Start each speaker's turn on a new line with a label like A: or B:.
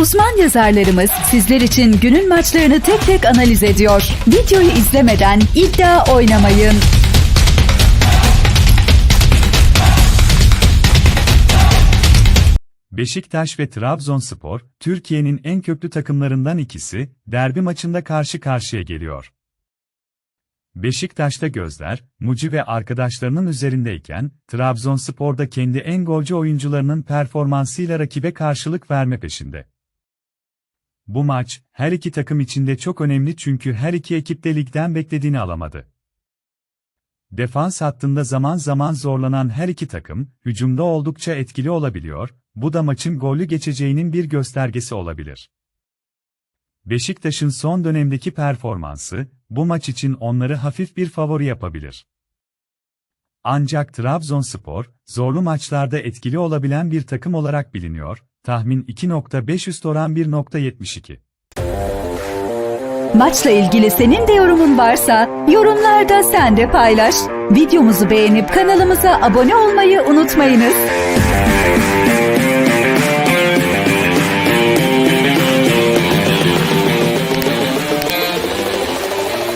A: Uzman yazarlarımız sizler için günün maçlarını tek tek analiz ediyor. Videoyu izlemeden iddia oynamayın.
B: Beşiktaş ve Trabzonspor, Türkiye'nin en köklü takımlarından ikisi, derbi maçında karşı karşıya geliyor. Beşiktaş'ta gözler, Muci ve arkadaşlarının üzerindeyken, Trabzonspor'da kendi en golcü oyuncularının performansıyla rakibe karşılık verme peşinde. Bu maç, her iki takım için de çok önemli çünkü her iki ekip de ligden beklediğini alamadı. Defans hattında zaman zaman zorlanan her iki takım, hücumda oldukça etkili olabiliyor, bu da maçın gollü geçeceğinin bir göstergesi olabilir. Beşiktaş'ın son dönemdeki performansı, bu maç için onları hafif bir favori yapabilir. Ancak Trabzonspor, zorlu maçlarda etkili olabilen bir takım olarak biliniyor, tahmin 2.5 üst oran 1.72.
A: Maçla ilgili senin de yorumun varsa yorumlarda sen de paylaş. Videomuzu beğenip kanalımıza abone olmayı unutmayınız.